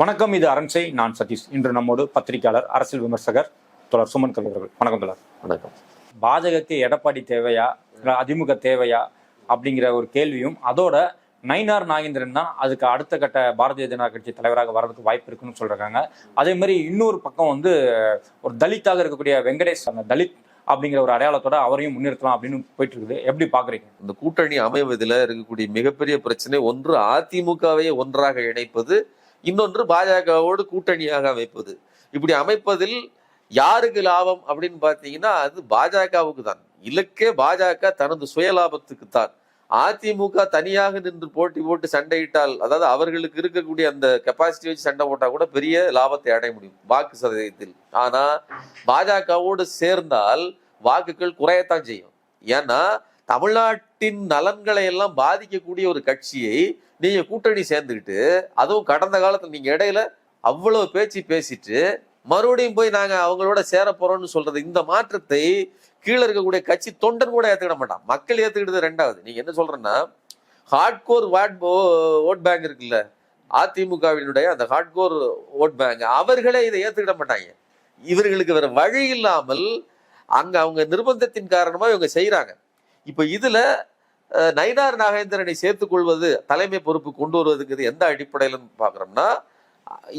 வணக்கம் இது அரண்சை. நான் சதீஷ். இன்று நம்மோடு பத்திரிகையாளர் அரசியல் விமர்சகர் தொடர் சுமன் கவி அவர்கள். வணக்கம் தொடர் வணக்கம். பாஜகக்கு எடப்பாடி தேவையா? அதிமுக தேவையா? அப்படிங்கிற ஒரு கேள்வியும் அதோட நயினார் நாகேந்திரன் தான் அதுக்கு அடுத்த கட்ட பாரதிய ஜனதா கட்சி தலைவராக வர்றதுக்கு வாய்ப்பு இருக்குன்னு சொல்றாங்க. அதே மாதிரி இன்னொரு பக்கம் வந்து ஒரு தலித்தாக இருக்கக்கூடிய வெங்கடேஷ் அந்த தலித் அப்படிங்கிற ஒரு அடையாளத்தோட அவரையும் முன்னிறுத்தலாம் அப்படின்னு போயிட்டு இருக்குது. எப்படி பாக்குறீங்க? இந்த கூட்டணி அமைவதில் இருக்கக்கூடிய மிகப்பெரிய பிரச்சனை ஒன்று அதிமுகவை ஒன்றாக இணைப்பது இன்னொன்று பாஜகவோடு கூட்டணியாக அமைப்பது. இப்படி அமைப்பதில் யாருக்கு லாபம் அப்படின்னு பார்த்தீங்கன்னா அது பாஜகவுக்கு தான். இலக்கே பாஜக தனது சுய லாபத்துக்கு தான் அதிமுக தனியாக நின்று போட்டி போட்டு சண்டையிட்டால் அதாவது அவர்களுக்கு இருக்கக்கூடிய அந்த கெப்பாசிட்டி வச்சு சண்டை போட்டால் கூட பெரிய லாபத்தை அடைய முடியும் வாக்கு சதவீதத்தில். ஆனா பாஜகவோடு சேர்ந்தால் வாக்குகள் குறையத்தான் செய்யும். ஏன்னா நாட்டின் நலன்களை எல்லாம் பாதிக்கக்கூடிய ஒரு கட்சியை நீங்க கூட்டணி சேர்ந்துக்கிட்டு அதுவும் கடந்த காலத்துல நீங்க இடையில அவ்வளவு பேச்சு பேசிட்டு மறுபடியும் போய் நாங்க அவங்களோட சேர போறோம்னு சொல்றது இந்த மாற்றத்தை கீழே இருக்கக்கூடிய கட்சி தொண்டன் கூட ஏத்துக்கிட மாட்டான். மக்கள் ஏத்துக்கிட்டது ரெண்டாவது. நீங்க என்ன சொல்றேன்னா ஹார்ட்கோர் வாட் ஓட் பேங்க் இருக்குல்ல அதிமுகவினுடைய அந்த ஹார்ட்கோர் ஓட் பேங்க் அவர்களே இதை ஏத்துக்கிட மாட்டாங்க. இவர்களுக்கு வேற வழி இல்லாமல் அங்க அவங்க நிர்பந்தத்தின் காரணமா இவங்க செய்யறாங்க இப்ப இதுல நயினார் நாகேந்திரனை சேர்த்துக் கொள்வது தலைமை பொறுப்பு கொண்டு வருவதுங்கிறது எந்த அடிப்படையில பாக்குறோம்னா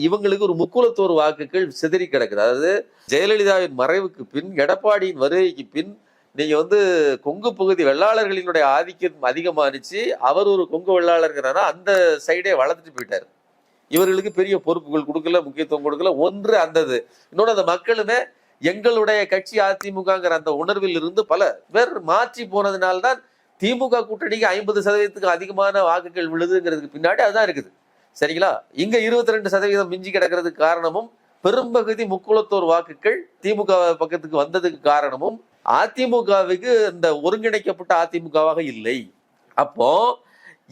இவங்களுக்கு ஒரு முக்குலத்தோர் வாக்குகள் சிதறி கிடக்குது. அதாவது ஜெயலலிதாவின் மறைவுக்கு பின் எடப்பாடியின் வருகைக்கு பின் நீங்க வந்து கொங்கு பகுதி வெள்ளாளர்களினுடைய ஆதிக்கம் அதிகமானுச்சு. அவர் ஒரு கொங்கு வெள்ளாளர்ங்கிறாரா அந்த சைடே வளர்த்துட்டு போயிட்டாரு. இவர்களுக்கு பெரிய பொறுப்புகள் கொடுக்கல முக்கியத்துவம் கொடுக்கல. ஒன்று அந்தது. இன்னொன்று அந்த மக்களுமே எங்களுடைய கட்சி அதிமுகங்கிற அந்த உணர்வில் இருந்து பல பேர் மாற்றி போனதுனால்தான் திமுக கூட்டணிக்கு ஐம்பது சதவீதத்துக்கு அதிகமான வாக்குகள் விழுதுங்கிறதுக்கு பின்னாடி அதுதான் இருக்குது. சரிங்களா? இங்க இருபத்தி ரெண்டு சதவீதம் மிஞ்சி கிடக்கிறதுக்கு காரணமும் பெரும்பகுதி முக்குளத்தோர் வாக்குகள் திமுக பக்கத்துக்கு வந்ததுக்கு காரணமும் அதிமுகவுக்கு இந்த ஒருங்கிணைக்கப்பட்ட அதிமுகவாக இல்லை. அப்போ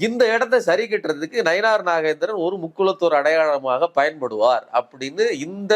இந்த இடத்தை சரி கட்டுறதுக்கு நயனார் நாகேந்திரன் ஒரு முக்குளத்தோர் அடையாளமாக பயன்படுவார் அப்படின்னு இந்த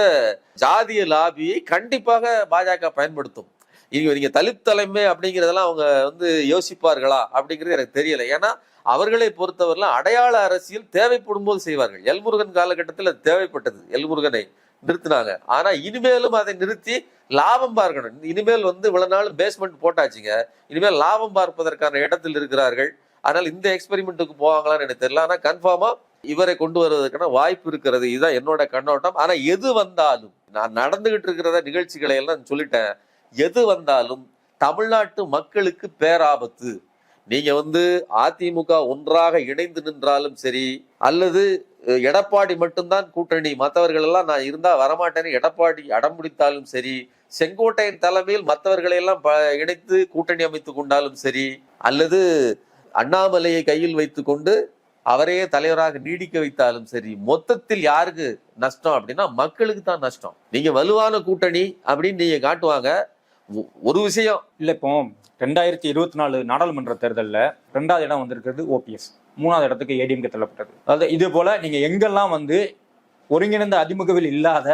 ஜாதிய லாபியை கண்டிப்பாக பாஜக பயன்படுத்தும். இவங்க நீங்க தலித் தலைமை அப்படிங்கிறதெல்லாம் அவங்க வந்து யோசிப்பார்களா அப்படிங்கிறது எனக்கு தெரியல. ஏன்னா அவர்களை பொறுத்தவரைலாம் அடையாள அரசியல் தேவைப்படும் போது செய்வார்கள். எல்முருகன் காலகட்டத்தில் அது தேவைப்பட்டது. எல்முருகனை நிறுத்தினாங்க. ஆனா இனிமேலும் அதை நிறுத்தி லாபம் பார்க்கணும். இனிமேல் வந்து இவ்வளவு நாள் பேஸ்மெண்ட் போட்டாச்சுங்க. இனிமேல் லாபம் பார்ப்பதற்கான இடத்தில் இருக்கிறார்கள். அதனால் இந்த எக்ஸ்பெரிமெண்ட்டுக்கு போவாங்களான்னு எனக்கு தெரியல. ஆனா கன்ஃபார்மா இவரை கொண்டு வருவதற்கான வாய்ப்பு இருக்கிறது. இதுதான் என்னோட கண்ணோட்டம். ஆனா எது வந்தாலும் நான் நடந்துகிட்டு இருக்கிற நிகழ்ச்சிகளை எல்லாம் சொல்லிட்டேன். எது வந்தாலும் தமிழ்நாட்டு மக்களுக்கு பேராபத்து. நீங்க வந்து அதிமுக ஒன்றாக இணைந்து நின்றாலும் சரி அல்லது எடப்பாடி மட்டும்தான் கூட்டணி மற்றவர்கள் எல்லாம் நான் இருந்தா வரமாட்டேன்னு எடப்பாடி அடம் பிடித்தாலும் சரி செங்கோட்டையின் தலைமையில் மற்றவர்களை எல்லாம் ப- இணைத்து கூட்டணி அமைத்துக் கொண்டாலும் சரி அல்லது அண்ணாமலையை கையில் வைத்துக்கொண்டு அவரையே தலைவராக நீடிக்க வைத்தாலும் சரி மொத்தத்தில் யாருக்கு நஷ்டம் அப்படின்னா மக்களுக்கு தான் நஷ்டம். நீங்க வலுவான கூட்டணி அப்படின்னு நீங்க காட்டுவாங்க. ஒரு விஷயம் இல்லை இப்போ ரெண்டாயிரத்தி இருபத்தி நாலு நாடாளுமன்ற தேர்தலில் ரெண்டாவது இடம் வந்திருக்கிறது ஓபிஎஸ் மூணாவது இடத்துக்கு ஏடிஎம்கே தள்ளப்பட்டது. அதாவது இது போல நீங்க எங்கெல்லாம் வந்து ஒருங்கிணைந்த அதிமுகவில் இல்லாத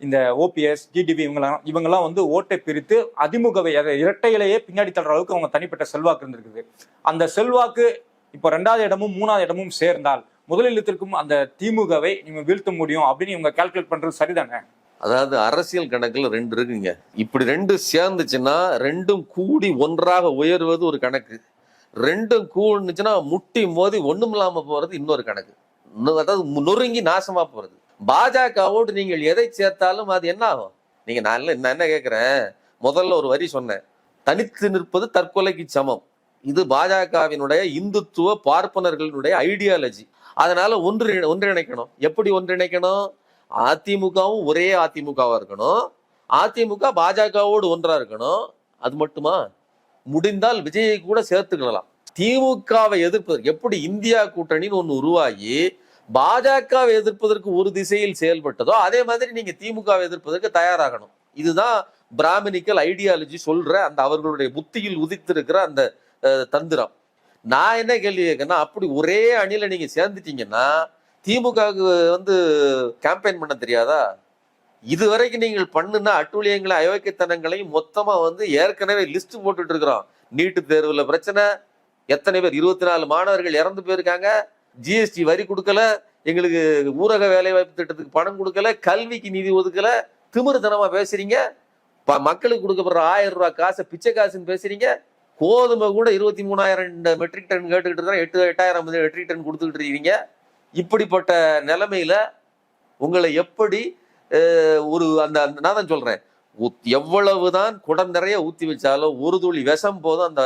இந்த ஓபிஎஸ் ஜிடிபி இவங்கெல்லாம் இவங்கெல்லாம் வந்து ஓட்டை பிரித்து அதிமுகவை அதை இரட்டையிலேயே பின்னாடி தள்ளுற அளவுக்கு அவங்க தனிப்பட்ட செல்வாக்கு இருந்திருக்குது. அந்த செல்வாக்கு இப்போ ரெண்டாவது இடமும் மூணாவது இடமும் சேர்ந்தால் முதலிடத்திற்கும் அந்த திமுகவை நீங்க வீழ்த்த முடியும் அப்படின்னு இவங்க கால்குலேட் பண்றது சரிதானே? அதாவது அரசியல் கணக்கில் ரெண்டு இருக்குங்க. இப்படி ரெண்டு சேர்ந்துச்சுன்னா ரெண்டும் கூடி ஒன்றாக உயர்வது ஒரு கணக்கு. ரெண்டும் கூடுச்சுன்னா முட்டி மோதி ஒண்ணும் இல்லாம போறது இன்னொரு கணக்கு. இன்னும் அதாவது நொறுங்கி நாசமா போறது. பாஜகவோடு நீங்கள் எதை சேர்த்தாலும் அது என்ன ஆகும்? நீங்க நான் நான் என்ன கேட்குறேன் முதல்ல ஒரு வரி சொன்னேன். தனித்து நிற்பது தற்கொலைக்கு சமம். இது பாஜகவினுடைய இந்துத்துவ பார்ப்பனர்களுடைய ஐடியாலஜி அதனால ஒன்று ஒன்றிணைக்கணும். எப்படி ஒன்றிணைக்கணும்? அதிமுகவும் ஒரே அதிமுகவா இருக்கணும். அதிமுக பாஜகவோடு ஒன்றா இருக்கணும். அது மட்டுமா? முடிந்தால் விஜயை கூட சேர்த்துக்கலாம் திமுகவை எதிர்ப்பதற்கு எப்படி இந்தியா கூட்டணின்னு ஒன்று உருவாகி பாஜகவை எதிர்ப்பதற்கு ஒரு திசையில் செயல்பட்டதோ அதே மாதிரி நீங்க திமுகவை எதிர்ப்பதற்கு தயாராகணும். இதுதான் பிராமணிக்கல் ஐடியாலஜி சொல்ற அந்த அவர்களுடைய புத்தியில் உதித்திருக்கிற அந்த தந்திரம். நான் என்ன கேள்வி கேட்கறேன்னா அப்படி ஒரே அணியில நீங்க சேர்ந்துட்டீங்கன்னா திமுகவுக்கு வந்து கேம்பெயின் பண்ண தெரியாதா? இது வரைக்கும் நீங்கள் பண்ணுன அட்டூழியங்களை அயோக்கியத்தனங்களையும் மொத்தமா வந்து ஏற்கனவே லிஸ்ட் போட்டுட்டு இருக்கிறோம். நீட்டு தேர்வுல பிரச்சனை. எத்தனை பேர்? இருபத்தி நாலு மாணவர்கள் இறந்து போயிருக்காங்க. ஜிஎஸ்டி வரி கொடுக்கல. எங்களுக்கு ஊரக வேலைவாய்ப்பு திட்டத்துக்கு பணம் கொடுக்கல. கல்விக்கு நிதி ஒதுக்கல. திமிருத்தனமா பேசுறீங்க. ப- மக்களுக்கு கொடுக்கப்படுற ஆயிரம் ரூபாய் காசை பிச்சை காசுன்னு பேசுறீங்க. கோதுமை கூட இருபத்தி மூணாயிரம் மெட்ரிக் டன் கேட்டுக்கிட்டு இருக்கிறோம் எட்டு எட்டாயிரம் மெட்ரிக் டன் கொடுத்துக்கிட்டு இருக்கீங்க இப்படிப்பட்ட நிலைமையில உங்களை எப்படி ஒரு அந்த அந்த- நான் தான் சொல்றேன். உத்- எவ்வளவுதான் குடம் நிறைய ஊத்தி வச்சாலும் ஒரு துளி விஷம் போதும் அந்த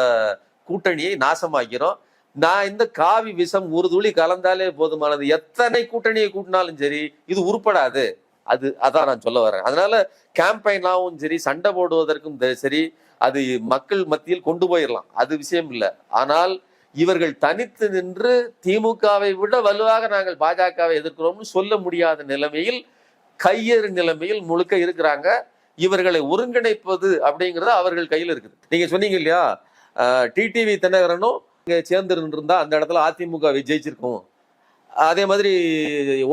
கூட்டணியை நாசமாக்கிறோம். நான் இந்த காவி விஷம் ஒரு துளி கலந்தாலே போதுமானது. எத்தனை கூட்டணியை கூட்டினாலும் சரி இது உருப்படாது. அது அதான் நான் சொல்ல வரேன். அதனால கேம்பெயினாகவும் சரி சண்டை போடுவதற்கும் சரி அது மக்கள் மத்தியில் கொண்டு போயிடலாம் அது விஷயம் இல்லை. ஆனால் இவர்கள் தனித்து நின்று திமுகவை விட வலுவாக நாங்கள் பாஜகவை எதிர்க்கிறோம்னு சொல்ல முடியாத நிலைமையில் கையேறு நிலைமையில் முழுக்க இருக்கிறாங்க. இவர்களை ஒருங்கிணைப்பது அப்படிங்கிறது அவர்கள் கையில் இருக்குது. நீங்க சொன்னீங்க இல்லையா? டிடிவி தினகரனும் இங்கே சேர்ந்து இருந்தா அந்த இடத்துல அதிமுக ஜெயிச்சிருக்கும். அதே மாதிரி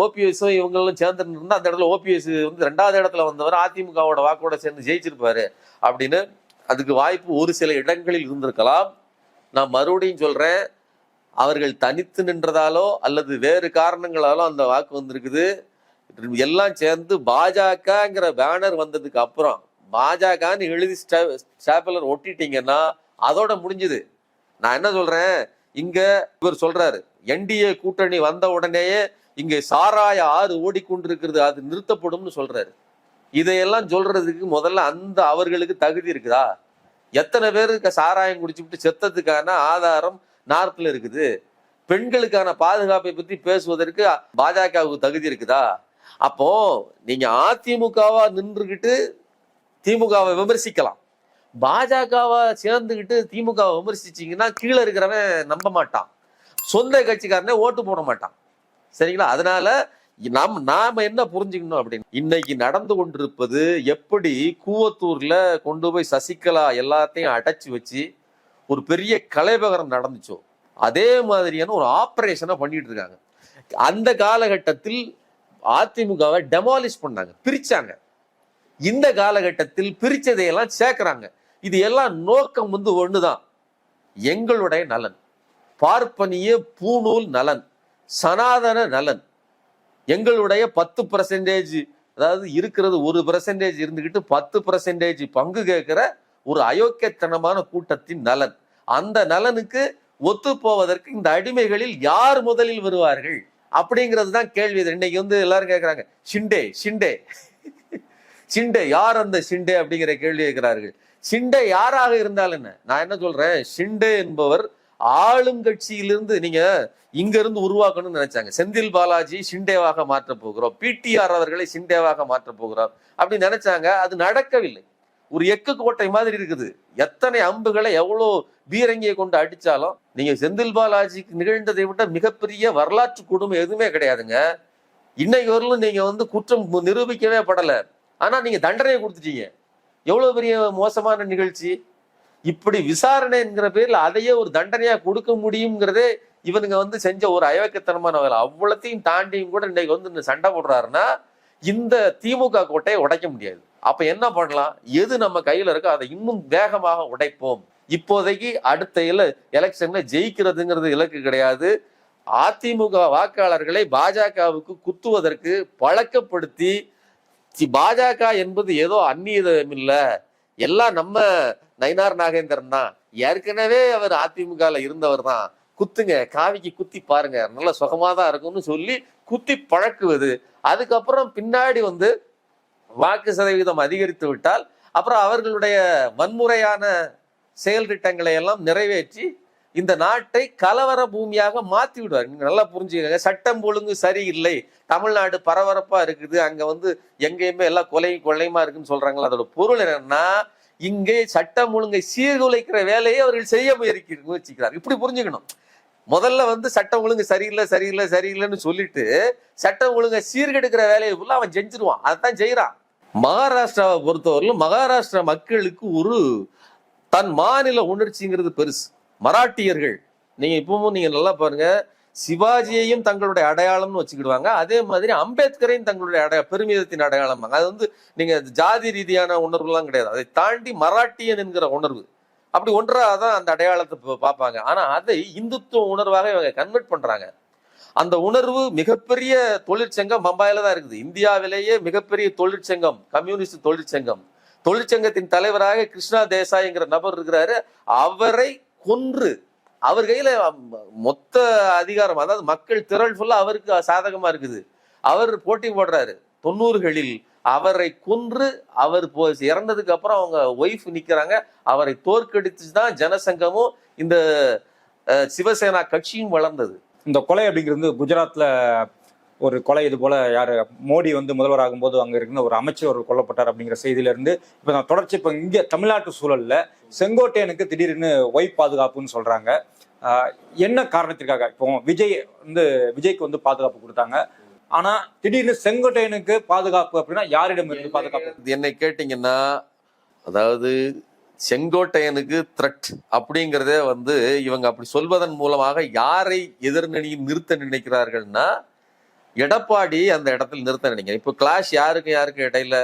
ஓபிஎஸும் இவங்களும் சேர்ந்து இருந்தா அந்த இடத்துல ஓபிஎஸ் வந்து ரெண்டாவது இடத்துல வந்தவர் அதிமுகவோட வாக்கோட சேர்ந்து ஜெயிச்சிருப்பாரு அப்படின்னு அதுக்கு வாய்ப்பு ஒரு சில இடங்களில் இருந்திருக்கலாம். நான் மறுபடியும் சொல்கிறேன் அவர்கள் தனித்து நின்றதாலோ அல்லது வேறு காரணங்களாலோ அந்த வாக்கு வந்திருக்குது. எல்லாம் சேர்ந்து பாஜகங்கிற பேனர் வந்ததுக்கு அப்புறம் பாஜகன்னு எழுதி ஸ்டாப்புலர் ஒட்டிட்டீங்கன்னா அதோட முடிஞ்சுது. நான் என்ன சொல்றேன் இங்க இவர் சொல்றாரு என்டிஏ கூட்டணி வந்த உடனேயே இங்க சாராய ஆறு ஓடிக்கொண்டிருக்கிறது அது நிறுத்தப்படும்னு சொல்றாரு. இதையெல்லாம் சொல்றதுக்கு முதல்ல அந்த அவர்களுக்கு தகுதி இருக்குதா? எத்தனை பேருக்கு சாராயம் குடிச்சுட்டு செத்ததுக்கான ஆதாரம் நார்த்தில் இருக்குது. பெண்களுக்கான பாதுகாப்பை பத்தி பேசுவதற்கு பாஜகவுக்கு தகுதி இருக்குதா? அப்போ நீங்க அதிமுகவா நின்றுகிட்டு திமுகவை விமர்சிக்கலாம். பாஜகவா சேர்ந்துகிட்டு திமுகவை விமர்சிச்சீங்கன்னா கீழே இருக்கிறவன் நம்ப மாட்டான். சொந்த கட்சிக்காரனே ஓட்டு போட மாட்டான். சரிங்களா? அதனால நாம் நாம என்ன புரிஞ்சுக்கணும் அப்படின்னு? இன்னைக்கு நடந்து கொண்டிருப்பது எப்படி கூவத்தூர்ல கொண்டு போய் சசிகலா எல்லாத்தையும் அடைச்சு வச்சு ஒரு பெரிய கலைபகரம் நடந்துச்சோ அதே மாதிரியான ஒரு ஆப்ரேஷனை பண்ணிட்டு இருக்காங்க. அந்த காலகட்டத்தில் அதிமுகவை டெமாலிஷ் பண்ணாங்க பிரிச்சாங்க. இந்த காலகட்டத்தில் பிரிச்சதையெல்லாம் சேர்க்கிறாங்க. இது எல்லாம் நோக்கம் வந்து ஒண்ணுதான். எங்களுடைய நலன். பார்ப்பனிய பூநூல் நலன். சனாதன நலன். எங்களுடைய பத்து பர்சன்டேஜ் அதாவது இருக்கிறது ஒரு பர்சன்டேஜ் இருந்துக்கிட்டு பத்து பர்சன்டேஜ் பங்கு கேட்கிற ஒரு அயோக்கியத்தனமான கூட்டத்தின் நலன். அந்த நலனுக்கு ஒத்து போவதற்கு இந்த அடிமைகளில் யார் முதலில் வருவார்கள்? அப்படிங்கிறது தான் கேள்வி இது. இன்னைக்கு வந்து எல்லாரும் கேட்கறாங்க ஷிண்டே ஷிண்டே ஷிண்டே யார் அந்த ஷிண்டே அப்படிங்கிற கேள்வி கேட்கிறார்கள். ஷிண்டே யாராக இருந்தால் என்ன? நான் என்ன சொல்றேன்? ஷிண்டே என்பவர் ஆளுங்கட்சியிலிருந்து நீங்க இங்க இருந்து உருவாக்கணும்னு நினைச்சாங்க. செந்தில் பாலாஜி ஷிண்டேவாக மாற்ற போகிறோம். பிடிஆர் அவர்களை ஷிண்டேவாக மாற்ற போகிறோம். அப்படி நினைச்சாங்க. அது நடக்கவில்லை. ஒரு எக்கு கோட்டை மாதிரி இருக்குது. எத்தனை அம்புகளை எவ்வளோ பீரங்கியை கொண்டு அடிச்சாலும் நீங்க செந்தில் பாலாஜிக்கு நிகழ்ந்ததை விட மிகப்பெரிய வரலாற்று கொடுமை எதுவுமே கிடையாதுங்க. இன்னைக்கு வரலும் நீங்க வந்து குற்றம் நிரூபிக்கவே படலை. ஆனா நீங்க தண்டனையை கொடுத்துட்டீங்க. எவ்வளவு பெரிய மோசமான நிகழ்ச்சி. இப்படி விசாரணை என்கிற பேர்ல அதையே ஒரு தண்டனையா கொடுக்க முடியுங்கிறதே இவனுங்க வந்து செஞ்ச ஒரு அயவக்கத்தனமான வேலை. அவ்வளோத்தையும் தாண்டியும் கூட இன்னைக்கு வந்து இந்த சண்டை போடுறாருன்னா இந்த திமுக கோட்டையை உடைக்க முடியாது. அப்ப என்ன பண்ணலாம்? எது நம்ம கையில இருக்கோ அதை இன்னும் வேகமாக உடைப்போம். இப்போதைக்கு அடுத்த இல எலெக்ஷன்ல ஜெயிக்கிறதுங்கிறது இலக்கு கிடையாது. அதிமுக வாக்காளர்களை பாஜகவுக்கு குத்துவதற்கு பழக்கப்படுத்தி பாஜக என்பது ஏதோ அந்நியதம் இல்லை எல்லாம் நம்ம நயினார் நாகேந்திரன் தான். ஏற்கனவே அவர் அதிமுகவில் இருந்தவர் தான். குத்துங்க காவிக்கு குத்தி பாருங்க. நல்ல சுகமா தான் இருக்கும்னு சொல்லி குத்தி பழக்குவது. அதுக்கப்புறம் பின்னாடி வந்து வாக்கு சதவீதம் அதிகரித்து விட்டால் அப்புறம் அவர்களுடைய வன்முறையான செயல் திட்டங்களை எல்லாம் நிறைவேற்றி இந்த நாட்டை கலவர பூமியாக மாத்தி விடுவார். நீங்க நல்லா புரிஞ்சுக்கங்க. சட்டம் ஒழுங்கு சரியில்லை. தமிழ்நாடு பரபரப்பா இருக்குது. அங்க வந்து எங்கேயுமே எல்லாம் கொலையும் கொள்ளையுமா இருக்குன்னு சொல்றாங்களா அதோட பொருள் என்னன்னா இங்கே சட்டம் ஒழுங்கை சீர்குலைக்கிற வேலையை அவர்கள் செய்ய முயற்சி முயற்சிக்கிறார். இப்படி புரிஞ்சுக்கணும். முதல்ல வந்து சட்டம் ஒழுங்கு சரியில்லை சரியில்லை சரியில்லைன்னு சொல்லிட்டு சட்டம் ஒழுங்கை சீர்கெடுக்கிற வேலையை ஃபுல்லாக அவன் செஞ்சிருவான். தான் செய்கிறான் மகாராஷ்டிராவை பொறுத்தவரையிலும் மகாராஷ்டிரா மக்களுக்கு ஒரு தன் மாநில உணர்ச்சிங்கிறது பெருசு. மராட்டியர்கள். நீங்க இப்பவும் நீங்க நல்லா பாருங்க. சிவாஜியையும் தங்களுடைய அடையாளம்னு வச்சுக்கிடுவாங்க. அதே மாதிரி அம்பேத்கரையும் தங்களுடைய அடைய பெருமிதத்தின் அடையாளம். அது வந்து நீங்க ஜாதி ரீதியான உணர்வுலாம் கிடையாது. அதை தாண்டி மராட்டியன் என்கிற உணர்வு. அப்படி ஒன்றாக தான் அந்த அடையாளத்தை பார்ப்பாங்க. ஆனா அதை இந்துத்துவ உணர்வாக இவங்க கன்வெர்ட் பண்றாங்க. அந்த உணர்வு மிகப்பெரிய தொழிற்சங்கம் பம்பாயில தான் இருக்குது. இந்தியாவிலேயே மிகப்பெரிய தொழிற்சங்கம் கம்யூனிஸ்ட் தொழிற்சங்கம். தொழிற்சங்கத்தின் தலைவராக கிருஷ்ணா தேசாய்ங்கிற நபர் இருக்கிறாரு. அவரை கொன்று. அவர் கையில மொத்த அதிகாரம் அதாவது மக்கள் திரள் ஃபுல்லா அவருக்கு சாதகமா இருக்குது. அவர் போட்டி போடுறாரு. தொண்ணூறுகளில் அவரை கொன்று அவர் போ இறந்ததுக்கு அப்புறம் அவங்க ஒய்ஃப் நிக்கிறாங்க. அவரை தோற்கடிச்சு தான் ஜனசங்கமும் இந்த சிவசேனா கட்சியும் வளர்ந்தது. இந்த கொலை அப்படிங்கிறது குஜராத்ல ஒரு கொலை இது போல யார் மோடி வந்து முதல்வராகும் போது அங்கே இருக்கிற ஒரு அமைச்சர் ஒரு கொல்லப்பட்டார் அப்படிங்கிற செய்தியிலிருந்து இப்போ நான் தொடர்ச்சி இப்போ இங்கே தமிழ்நாட்டு சூழலில் செங்கோட்டையனுக்கு திடீர்னு ஒய் பாதுகாப்புன்னு சொல்கிறாங்க என்ன காரணத்திற்காக? இப்போ விஜய் வந்து விஜய்க்கு வந்து பாதுகாப்பு கொடுத்தாங்க. ஆனா திடீர்னு செங்கோட்டையனுக்கு பாதுகாப்பு அப்படின்னா யாரிடம் இருந்து பாதுகாப்பு என்னை கேட்டீங்கன்னா அதாவது செங்கோட்டையனுக்கு த்ரெட் அப்படிங்கிறதே வந்து இவங்க அப்படி சொல்வதன் மூலமாக யாரை எதிர்நணியில் நிறுத்த நினைக்கிறார்கள்னா எடப்பாடி அந்த இடத்துல நிறுத்த நினைக்கிறேன் இப்போ கிளாஷ் யாருக்கும் யாருக்கும் இடையில?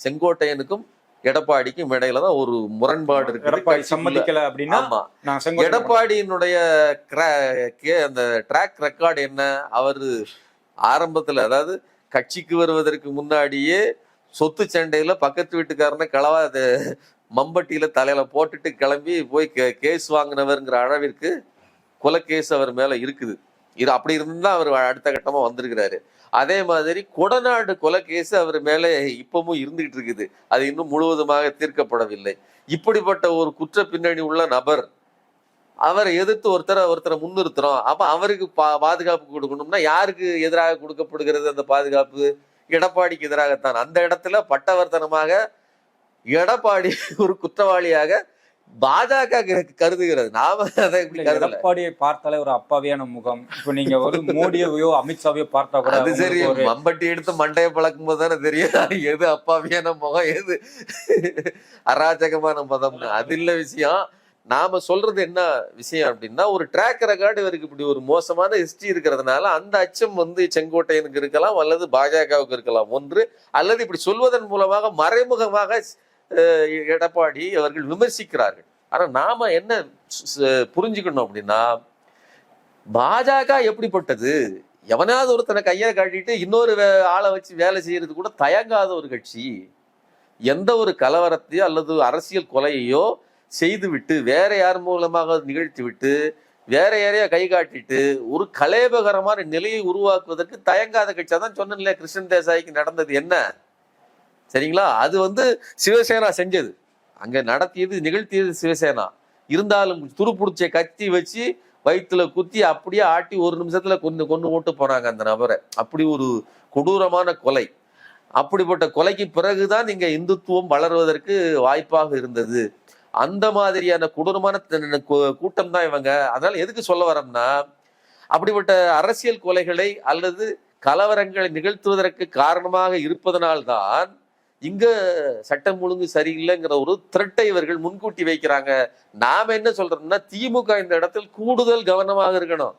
செங்கோட்டையனுக்கும் எடப்பாடிக்கும் இடையில தான் ஒரு முரண்பாடு இருக்கு. எடப்பாடி. சம்மதிக்கல அப்படின்னா ஆமா. எடப்பாடியினுடைய அந்த ட்ராக் ரெக்கார்டு என்ன? அவரு ஆரம்பத்துல அதாவது கட்சிக்கு வருவதற்கு முன்னாடியே சொத்து சண்டையில பக்கத்து வீட்டுக்காரனை களவா அது மம்பட்டியில தலையில போட்டுட்டு கிளம்பி போய் கேஸ் வாங்கினவருங்கிற அளவிற்கு கொலைகேஸ் அவர் மேல இருக்குது. இது அப்படி இருந்தா அவர் அடுத்த கட்டமா வந்திருக்கிறாரு. அதே மாதிரி கொடநாடு கொலை கேஸ் அவர் மேல இப்பவும் இருந்துகிட்டு இருக்குது. அது இன்னும் முழுவதுமாக தீர்க்கப்படவில்லை. இப்படிப்பட்ட ஒரு குற்ற பின்னணி உள்ள நபர் அவரை எதிர்த்து ஒருத்தரை ஒருத்தரை முன்னிறுத்துறோம். அப்ப அவருக்கு பா பாதுகாப்பு கொடுக்கணும்னா யாருக்கு எதிராக கொடுக்கப்படுகிறது அந்த பாதுகாப்பு? எடப்பாடிக்கு எதிராகத்தான். அந்த இடத்துல பட்டவர்த்தனமாக எடப்பாடி ஒரு குற்றவாளியாக பாஜக கருதுகிறது. நாம அதை இப்படி எடப்பாடியை பார்த்தாலே ஒரு அப்பாவியான முகம். இப்போ நீங்க ஒரு மோடியவையோ அமித்ஷாவையோ பார்த்தா கூட அது சரி மம்பட்டி எடுத்து மண்டையை பழக்கும் போது தானே தெரியும். எது அப்பாவியான முகம் எது அராஜகமான மதம்னு அது இல்ல விஷயம். நாம சொல்றது என்ன விஷயம் அப்படின்னா ஒரு ட்ராக் ரெக்கார்டு இவருக்கு இப்படி ஒரு மோசமான ஹிஸ்டரி இருக்கிறதுனால அந்த அச்சம் வந்து செங்கோட்டையனுக்கு இருக்கலாம் அல்லது பாஜகவுக்கு இருக்கலாம். ஒன்று அல்லது இப்படி சொல்வதன் மூலமாக மறைமுகமாக எடப்பாடி அவர்கள் விமர்சிக்கிறார்கள். ஆனால் நாம என்ன ச- புரிஞ்சுக்கணும் அப்படின்னா பாஜக எப்படிப்பட்டது? எவனாவது ஒருத்தனை கையை காட்டிட்டு இன்னொரு ஆளை வச்சு வேலை செய்யறது கூட தயங்காத ஒரு கட்சி எந்த ஒரு கலவரத்தையோ அல்லது அரசியல் கொலையையோ செய்துவிட்டு வேற யார் மூலமாக நிகழ்த்தி விட்டு வேற யாரையோ கை காட்டிட்டு ஒரு கலேபகரமான நிலையை உருவாக்குவதற்கு தயங்காத கட்சி அதான் சொன்னேன் கிருஷ்ணன் தேசாய்க்கு நடந்தது என்ன? சரிங்களா? அது வந்து சிவசேனா செஞ்சது. அங்கே நடத்தியது நிகழ்த்தியது சிவசேனா. இருந்தாலும் துருப்புடிச்ச கத்தி வச்சு வயிற்றுல குத்தி அப்படியே ஆட்டி ஒரு நிமிஷத்துல கொண்டு கொண்டு ஓட்டு போனாங்க அந்த நபரை. அப்படி ஒரு கொடூரமான கொலை. அப்படிப்பட்ட கொலைக்கு பிறகுதான் இங்க இந்துத்துவம் வளருவதற்கு வாய்ப்பாக இருந்தது. அந்த மாதிரியான கொடூரமான கூட்டம் தான் இவங்க. அதனால எதுக்கு சொல்ல வரோம்னா அப்படிப்பட்ட அரசியல் கொலைகளை அல்லது கலவரங்களை நிகழ்த்துவதற்கு காரணமாக இருப்பதனால்தான் இங்க சட்டம் ஒழுங்கு சரியில்லைங்கிற ஒரு திரட்டை இவர்கள் முன்கூட்டி வைக்கிறாங்க. நாம என்ன சொல்றோம்னா திமுக இந்த இடத்தில் கூடுதல் கவனமாக இருக்கணும்.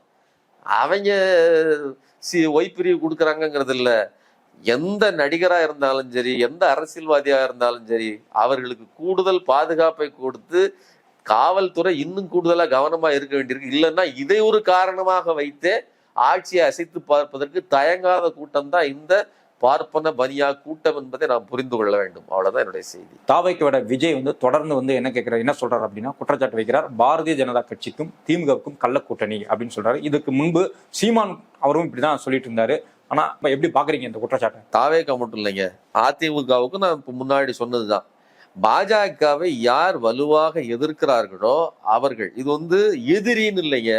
அவங்க சி ஒய்பிரிவு கொடுக்குறாங்கங்கிறது இல்ல. எந்த நடிகராக இருந்தாலும் சரி எந்த அரசியல்வாதியாக இருந்தாலும் சரி அவர்களுக்கு கூடுதல் பாதுகாப்பை கொடுத்து காவல்துறை இன்னும் கூடுதலாக கவனமாக இருக்க வேண்டியிருக்கு. இல்லைன்னா இதை ஒரு காரணமாக வைத்தே ஆட்சியை அசைத்து பார்ப்பதற்கு தயங்காத கூட்டம் தான் இந்த பார்ப்பன பனியா கூட்டம் என்பதை நாம் புரிந்து கொள்ள வேண்டும். அவ்வளவுதான் என்னுடைய செய்தி. தாவைக்கு விட விஜய் வந்து தொடர்ந்து வந்து என்ன கேட்கிறார் என்ன சொல்றாரு அப்படின்னா குற்றச்சாட்டு வைக்கிறார். பாரதிய ஜனதா கட்சிக்கும் திமுகவுக்கும் கள்ள கூட்டணி அப்படின்னு சொல்றாரு. இதுக்கு முன்பு சீமான் அவரும் இப்படிதான் சொல்லிட்டு இருந்தாரு. ஆனா இப்ப எப்படி பாக்குறீங்க இந்த குற்றச்சாட்டை? தாவேக்கா மட்டும் இல்லைங்க. அதிமுகவுக்கு நான் இப்ப முன்னாடி சொன்னதுதான். பாஜகவை யார் வலுவாக எதிர்க்கிறார்களோ அவர்கள் இது வந்து எதிரின்னு இல்லைங்க.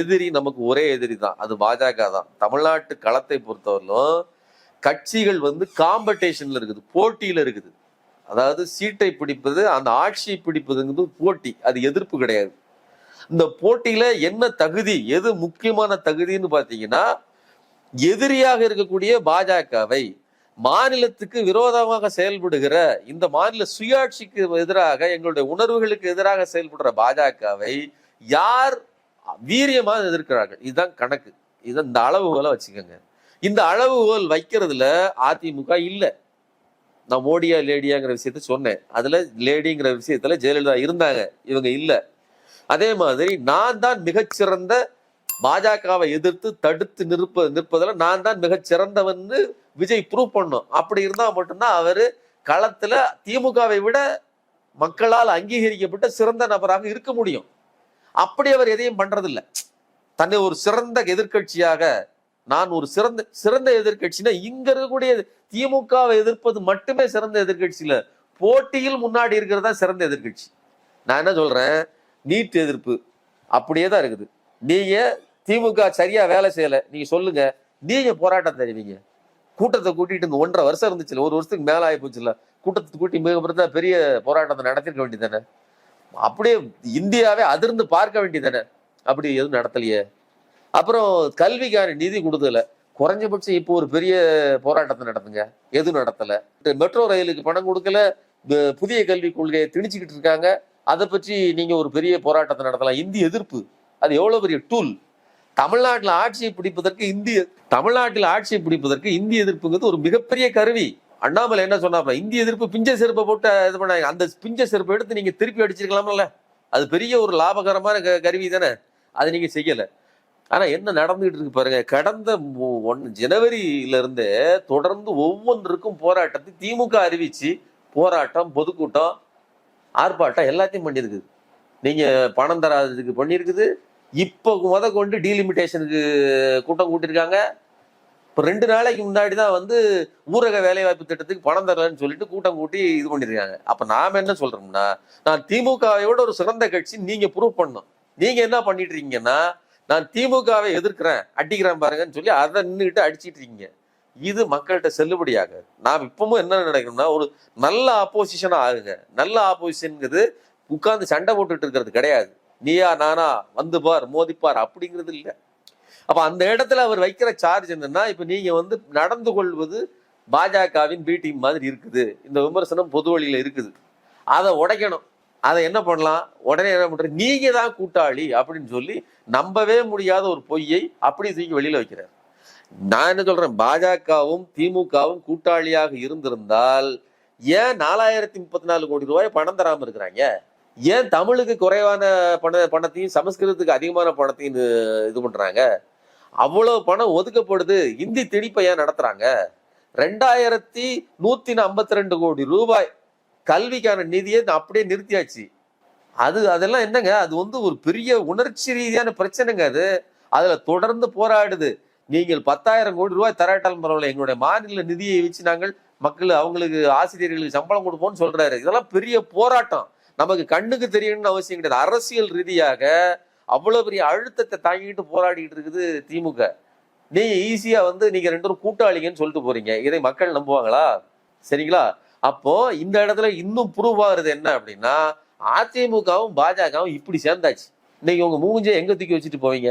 எதிரி நமக்கு ஒரே எதிரி தான் அது பாஜக தான் தமிழ்நாட்டு களத்தை பொறுத்தவரையிலும் கட்சிகள் வந்து காம்படிஷன்ல இருக்குது போட்டியில இருக்குது. அதாவது சீட்டை பிடிப்பது அந்த ஆட்சியை பிடிப்பதுங்கிறது போட்டி அது எதிர்ப்பு கிடையாது. இந்த போட்டியில என்ன தகுதி எது முக்கியமான தகுதின்னு பாத்தீங்கன்னா எதிரியாக இருக்கக்கூடிய பாஜகவை மாநிலத்துக்கு விரோதமாக செயல்படுகிற இந்த மாநில சுயாட்சிக்கு எதிராக எங்களுடைய உணர்வுகளுக்கு எதிராக செயல்படுற பாஜகவை யார் வீரியமாக எதிர்க்கிறார்கள்? இதுதான் கணக்கு. இதை இந்த அளவுகளை வச்சுக்கோங்க. இந்த அளவுகோல் வைக்கிறதுல அதிமுக இல்ல. நான் மோடியா லேடியாங்கிற விஷயத்த சொன்னேன். அதுல லேடிங்கிற விஷயத்துல ஜெயலலிதா இருந்தாங்க. இவங்க இல்ல. அதே மாதிரி நான் தான் மிகச்சிறந்த பாஜகவை எதிர்த்து தடுத்து நிற்ப நிற்பதில் நான் தான் மிகச்சிறந்தவன்னு விஜய் ப்ரூவ் பண்ணும். அப்படி இருந்தா மட்டும்தான் அவர் களத்தில் திமுகவை விட மக்களால் அங்கீகரிக்கப்பட்ட சிறந்த நபராக இருக்க முடியும். அப்படி அவர் எதையும் பண்றதில்ல. தன்னை ஒரு சிறந்த எதிர்க்கட்சியாக நான் ஒரு சிறந்த சிறந்த எதிர்கட்சினா இங்க இருக்கக்கூடிய திமுகவை எதிர்ப்பது மட்டுமே சிறந்த எதிர்க்கட்சி இல்ல. போட்டியில் முன்னாடி இருக்கிறது தான் சிறந்த எதிர்க்கட்சி. நான் என்ன சொல்றேன்? நீட் எதிர்ப்பு அப்படியே தான் இருக்குது. நீங்க திமுக சரியா வேலை செய்யல நீங்க சொல்லுங்க. நீங்க போராட்டம் தெரிவிங்க. கூட்டத்தை கூட்டிட்டு இந்த ஒன்றரை வருஷம் இருந்துச்சுல ஒரு வருஷத்துக்கு மேல ஆகி போச்சுல கூட்டத்தை கூட்டி மிக பெரிய போராட்டத்தை நடத்திருக்க வேண்டியதானே அப்படியே இந்தியாவே அதிர்ந்து பார்க்க வேண்டியதானே அப்படி எதுவும் நடத்தலையே. அப்புறம் கல்விக்கான நிதி கொடுக்கல குறைஞ்சபட்சம் இப்போ ஒரு பெரிய போராட்டத்தை நடத்துங்க. எதுவும் நடத்தல? மெட்ரோ ரயிலுக்கு பணம் கொடுக்கல. புதிய கல்விக் கொள்கையை திணிச்சுக்கிட்டு இருக்காங்க. அதை பற்றி நீங்க ஒரு பெரிய போராட்டத்தை நடத்தலாம். இந்தி எதிர்ப்பு. அது எவ்வளவு பெரிய டூல் தமிழ்நாட்டில் ஆட்சியை பிடிப்பதற்கு இந்திய தமிழ்நாட்டில் ஆட்சியை பிடிப்பதற்கு இந்திய எதிர்ப்புங்கிறது ஒரு மிகப்பெரிய கருவி. அண்ணாமலை என்ன சொன்னாப்ப இந்திய எதிர்ப்பு பிஞ்ச செருப்பை போட்டு இது பண்ணாங்க. அந்த பிஞ்ச செருப்பை எடுத்து நீங்க திருப்பி அடிச்சிருக்கலாம்ல. அது பெரிய ஒரு லாபகரமான க- கருவி தானே. அதை நீங்க செய்யலை. ஆனா என்ன நடந்துகிட்டு இருக்கு பாருங்க. கடந்த மு- ஒன் ஜனவரியிலிருந்தே தொடர்ந்து ஒவ்வொன்றுக்கும் போராட்டத்தை திமுக அறிவிச்சு போராட்டம் பொதுக்கூட்டம் ஆர்ப்பாட்டம் எல்லாத்தையும் பண்ணியிருக்குது நீங்க பணம் தராததுக்கு பண்ணியிருக்குது. இப்போ முத கொண்டு டீலிமிட்டேஷனுக்கு கூட்டம் கூட்டியிருக்காங்க. இப்போ ரெண்டு நாளைக்கு முன்னாடி தான் வந்து ஊரக வேலைவாய்ப்பு திட்டத்துக்கு பணம் தரலன்னு சொல்லிட்டு கூட்டம் கூட்டி இது பண்ணியிருக்காங்க. அப்போ நாம் என்ன சொல்கிறோம்னா நான் திமுகவையோட ஒரு சிறந்த கட்சி நீங்கள் ப்ரூவ் பண்ணணும். நீங்கள் என்ன பண்ணிட்டு இருக்கீங்கன்னா நான் திமுகவை எதிர்க்கிறேன் அடிக்கிறேன் பாருங்கன்னு சொல்லி அதை நின்றுக்கிட்டு அடிச்சிட்டு இருக்கீங்க. இது மக்கள்கிட்ட செல்லுபடியாக நாம் இப்பவும் என்ன நினைக்கணும்னா ஒரு நல்ல ஆப்போசிஷனா ஆகுங்க. நல்ல ஆப்போசிஷனுங்கிறது உட்கார்ந்து சண்டை போட்டுட்டு இருக்கிறது கிடையாது. நீயா நானா வந்து பார் மோதிப்பார் அப்படிங்கிறது இல்லை. அப்ப அந்த இடத்துல அவர் வைக்கிற சார்ஜ் என்னன்னா இப்ப நீங்க வந்து நடந்து கொள்வது பாஜகவின் பி டீம் மாதிரி இருக்குது. இந்த விமர்சனம் பொது வழியில இருக்குது. அதை உடைக்கணும். அதை என்ன பண்ணலாம்? உடனே என்ன பண்ற? நீங்க தான் கூட்டாளி அப்படின்னு சொல்லி நம்பவே முடியாத ஒரு பொய்யை அப்படி தூக்கி வெளியில வைக்கிறார். நான் என்ன சொல்றேன்? பாஜகவும் திமுகவும் கூட்டாளியாக இருந்திருந்தால் ஏன் நாலாயிரத்தி முப்பத்தி நாலு கோடி ரூபாய் பணம் தராம இருக்கிறாங்க? ஏன் தமிழுக்கு குறைவான பண பணத்தையும் சமஸ்கிருதத்துக்கு அதிகமான பணத்தையும் இது இது பண்றாங்க? அவ்வளவு பணம் ஒதுக்கப்படுது. இந்தி திணிப்பை ஏன் நடத்துறாங்க? ரெண்டாயிரத்தி நூத்தி ஐம்பத்தி ரெண்டு கோடி ரூபாய் கல்விக்கான நிதியை அப்படியே நிறுத்தியாச்சு. அது அதெல்லாம் என்னங்க? அது வந்து ஒரு பெரிய உணர்ச்சி ரீதியான பிரச்சனைங்க அது. அதுல தொடர்ந்து போராடுது. நீங்கள் பத்தாயிரம் கோடி ரூபாய் தராட்டாலும் பரவாயில்ல. எங்களுடைய மாநில நிதியை வச்சு நாங்கள் மக்கள் அவங்களுக்கு ஆசிரியர்களுக்கு சம்பளம் கொடுப்போம்னு சொல்றாரு. இதெல்லாம் பெரிய போராட்டம். நமக்கு கண்ணுக்கு தெரியணும்னு அவசியம் கிடையாது. அரசியல் ரீதியாக அவ்வளவு பெரிய அழுத்தத்தை தாங்கிட்டு போராடிட்டு இருக்குது திமுக. நீ ஈஸியா வந்து நீங்க ரெண்டு பேரும் கூட்டாளிங்கன்னு சொல்லிட்டு போறீங்க. இதை மக்கள் நம்புவாங்களா? சரிங்களா? அப்போ இந்த இடத்துல இன்னும் ப்ரூவ் ஆகுறது என்ன அப்படின்னா அதிமுகவும் பாஜகவும் இப்படி சேர்ந்தாச்சு. இன்னைக்கு உங்க மூஞ்ச எங்க தூக்கி வச்சுட்டு போவீங்க?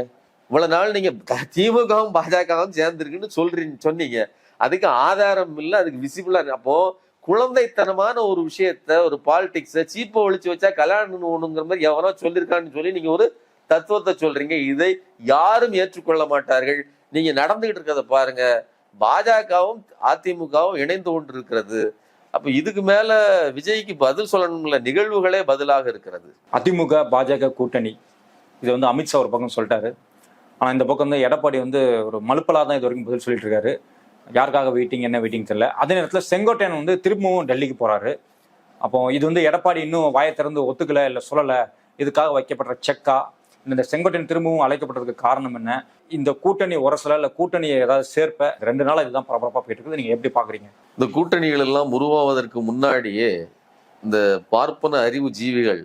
இவ்வளவு நாள் நீங்க திமுகவும் பாஜகவும் சேர்ந்துருக்குன்னு சொல்றீங்க சொன்னீங்க. அதுக்கு ஆதாரம் இல்லை அதுக்கு விசிபிளா அப்போ குழந்தைத்தனமான ஒரு விஷயத்த ஒரு பாலிடிக்ஸ சீப்பை ஒழிச்சு வச்சா கல்யாணம் ஒண்ணுங்கிற மாதிரி எவனோ சொல்லியிருக்கான்னு சொல்லி நீங்க ஒரு தத்துவத்தை சொல்றீங்க. இதை யாரும் ஏற்றுக்கொள்ள மாட்டார்கள். நீங்க நடந்துகிட்டு இருக்கிறத பாருங்க. பாஜகவும் அதிமுகவும் இணைந்து கொண்டு இருக்கிறது அப்ப இதுக்கு மேல விஜய்க்கு பதில் சொல்லணும்ல நிகழ்வுகளே பதிலாக இருக்கிறது. அதிமுக பாஜக கூட்டணி. இது வந்து அமித்ஷா ஒரு பக்கம் சொல்லிட்டாரு. ஆனா இந்த பக்கம் வந்து எடப்பாடி வந்து ஒரு மலுப்பலா தான் இது வரைக்கும் பதில் சொல்லிட்டு இருக்காரு யாருக்காக வெயிட்டிங் என்ன வெயிட்டிங் தெரியல. அதே நேரத்தில் செங்கோட்டையன் வந்து திரும்பவும் டெல்லிக்கு போறாரு. அப்போ இது வந்து எடப்பாடி இன்னும் வாயை திறந்து ஒத்துக்கல இல்லை சொல்லலை. இதுக்காக வைக்கப்படுற செக்கா இந்த செங்கோட்டையன் திரும்பவும் அழைக்கப்பட்டதுக்கு காரணம் என்ன? இந்த கூட்டணி உரசல இல்ல கூட்டணியை ஏதாவது சேர்ப்ப? ரெண்டு நாள் இதுதான் பரபரப்பா போயிட்டு இருக்குது நீங்க எப்படி பாக்குறீங்க? இந்த கூட்டணிகள் எல்லாம் உருவாவதற்கு முன்னாடியே இந்த பார்ப்பன அறிவு ஜீவிகள்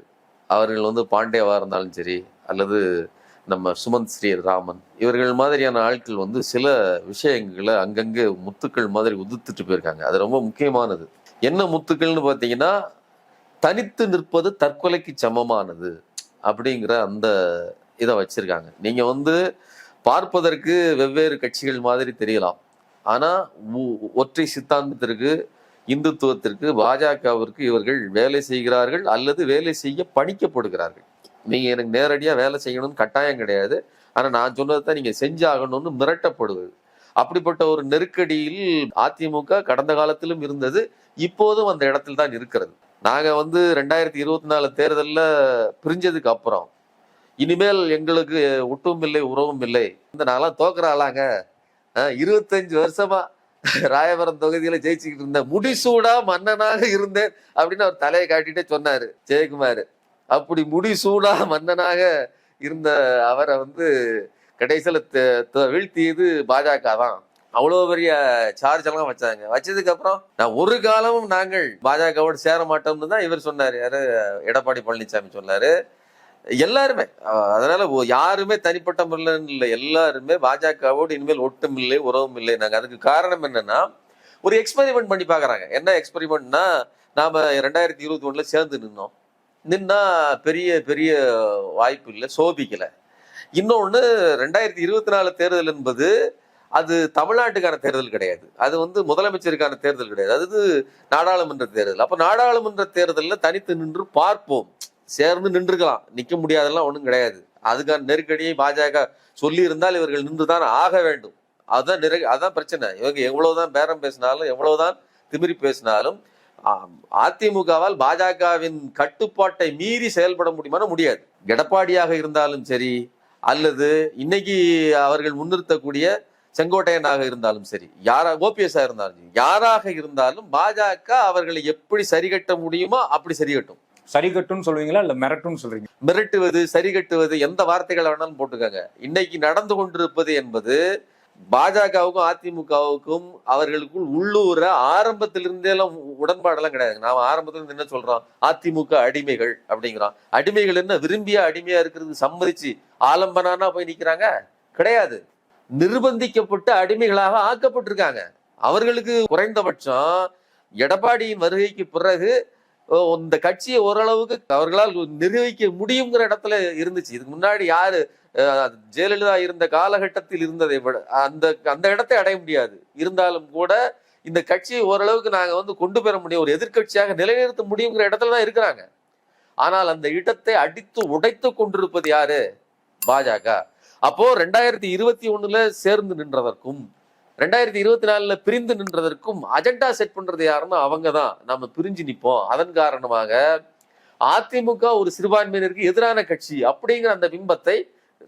அவர்கள் வந்து பாண்டேவா இருந்தாலும் சரி அல்லது நம்ம சுமந்த் ஸ்ரீ ராமன் இவர்கள் மாதிரியான ஆட்கள் வந்து சில விஷயங்களை அங்கங்கே முத்துக்கள் மாதிரி உதிர்த்துட்டு போயிருக்காங்க. அது ரொம்ப முக்கியமானது. என்ன முத்துக்கள்னு பார்த்தீங்கன்னா தனித்து நிற்பது தற்கொலைக்கு சமமானது. அப்படிங்கிற அந்த இதை வச்சிருக்காங்க. நீங்க வந்து பார்ப்பதற்கு வெவ்வேறு கட்சிகள் மாதிரி தெரியலாம். ஆனா ஒற்றை சித்தாந்தத்திற்கு இந்துத்துவத்திற்கு பாஜகவிற்கு இவர்கள் வேலை செய்கிறார்கள் அல்லது வேலை செய்ய பணிக்கப்படுகிறார்கள். நீங்க எனக்கு நேரடியா வேலை செய்யணும்னு கட்டாயம் கிடையாது. ஆனா நான் சொன்னதை தான் நீங்க செஞ்சாகணும்னு மிரட்டப்படுவது. அப்படிப்பட்ட ஒரு நெருக்கடியில் அதிமுக கடந்த காலத்திலும் இருந்தது இப்போதும் அந்த இடத்தில் தான் இருக்கிறது. நாங்கள் வந்து ரெண்டாயிரத்தி இருபத்தி நாலு தேர்தலில் பிரிஞ்சதுக்கு அப்புறம் இனிமேல் எங்களுக்கு ஒட்டும் இல்லை உறவும் இல்லை. இந்த நாளாக தோக்குறாளாங்க இருபத்தஞ்சு வருஷமா ராயபுரம் தொகுதியில ஜெயிச்சுக்கிட்டு இருந்தேன் முடிசூடா மன்னனாக இருந்தேன் அப்படின்னு அவர் தலையை காட்டிட்டே சொன்னாரு ஜெயக்குமார். அப்படி முடிசூடா மன்னனாக இருந்த அவரை வந்து கடைசியில் த- த- வீழ்த்தியது பாஜக தான் அவ்வளோ பெரிய சார்ஜ் எல்லாம் வச்சாங்க. வச்சதுக்கு அப்புறம் நான் ஒரு காலமும் நாங்கள் பாஜகவோடு சேர மாட்டோம்னு தான் இவர் சொன்னார். யாரு? எடப்பாடி பழனிசாமி சொன்னாரு. எல்லாருமே. அதனால யாருமே தனிப்பட்ட முறையில் இல்லை. எல்லாருமே பாஜகவோடு இனிமேல் ஒட்டும் இல்லை உறவும் இல்லை. நாங்கள் அதுக்கு காரணம் என்னன்னா ஒரு எக்ஸ்பெரிமெண்ட் பண்ணி பார்க்குறாங்க. என்ன எக்ஸ்பெரிமெண்ட்னா நாம ரெண்டாயிரத்தி இருபத்தி ஒன்றில் சேர்ந்து நின்னோம். நின்னா பெரிய பெரிய வாய்ப்பு இல்லை. சோபிக்கலை. இன்னொன்று ரெண்டாயிரத்தி இருபத்தி நாலு தேர்தல் என்பது அது தமிழ்நாட்டுக்கான தேர்தல் கிடையாது. அது வந்து முதலமைச்சருக்கான தேர்தல் கிடையாது. அது நாடாளுமன்ற தேர்தல். அப்போ நாடாளுமன்ற தேர்தலில் தனித்து நின்று பார்ப்போம். சேர்ந்து நின்றுக்கலாம். நிற்க முடியாதெல்லாம் ஒன்றும் கிடையாது. அதுக்கான நெருக்கடியை பாஜக சொல்லி இருந்தால் இவர்கள் நின்றுதான் ஆக வேண்டும். அதுதான் நிறை அதான் பிரச்சனை. இவங்க எவ்வளவுதான் பேரம் பேசினாலும் எவ்வளவுதான் திமிரி பேசினாலும் அதிமுகவால் பாஜகவின் கட்டுப்பாட்டை மீறி செயல்பட முடியுமானா முடியாது. எடப்பாடியாக இருந்தாலும் சரி அல்லது இன்னைக்கு அவர்கள் முன்னிறுத்தக்கூடிய செங்கோட்டையனாக இருந்தாலும் சரி யாரா ஓபிஎஸ் இருந்தாலும் யாராக இருந்தாலும் பாஜக அவர்களை எப்படி சரிகட்ட முடியுமோ அப்படி சரிகட்டும். சரி கட்டுன்னு சொல்லுவீங்களா இல்ல மிரட்டுன்னு சொல்றீங்க? மிரட்டுவது சரிகட்டுவது எந்த வார்த்தைகளை வேணாலும் போட்டுக்கோங்க. இன்னைக்கு நடந்து கொண்டிருப்பது என்பது பாஜகவுக்கும் அதிமுகவுக்கும் அவர்களுக்குள் உள்ளூர ஆரம்பத்திலிருந்தே எல்லாம் உடன்பாடெல்லாம் கிடையாது. நாம ஆரம்பத்துல இருந்து என்ன சொல்றோம்? அதிமுக அடிமைகள் அப்படிங்கிறோம். அடிமைகள் என்ன? விரும்பிய அடிமையா இருக்கிறது சம்மதிச்சு ஆலம்பனானா போய் நிக்கிறாங்க? கிடையாது. நிர்பந்திக்கப்பட்டு அடிமைகளாக ஆக்கப்பட்டிருக்காங்க. அவர்களுக்கு குறைந்தபட்சம் எடப்பாடியின் வருகைக்கு பிறகு இந்த கட்சியை ஓரளவுக்கு அவர்களால் நிர்வகிக்க முடியுங்கிற இடத்துல இருந்துச்சு. இதுக்கு முன்னாடி யாரு ஜெயலலிதா இருந்த காலகட்டத்தில் இருந்ததை விட அந்த அந்த இடத்தை அடைய முடியாது. இருந்தாலும் கூட இந்த கட்சியை ஓரளவுக்கு நாங்க வந்து கொண்டு பெற முடியும் ஒரு எதிர்க்கட்சியாக நிலைநிறுத்த முடியுங்கிற இடத்துல தான் இருக்கிறாங்க. ஆனால் அந்த இடத்தை அடித்து உடைத்து கொண்டிருப்பது யாரு? பாஜக. அப்போ ரெண்டாயிரத்தி இருபத்தி ஒண்ணுல சேர்ந்து நின்றதற்கும் ரெண்டாயிரத்தி இருபத்தி நாலுல பிரிந்து நின்றதற்கும் அஜெண்டா செட் பண்றது யாருன்னா அவங்க தான் நம்ம பிரிஞ்சு நிற்போம் அதன் காரணமாக அதிமுக ஒரு சிறுபான்மையினருக்கு எதிரான கட்சி அப்படிங்கிற அந்த பிம்பத்தை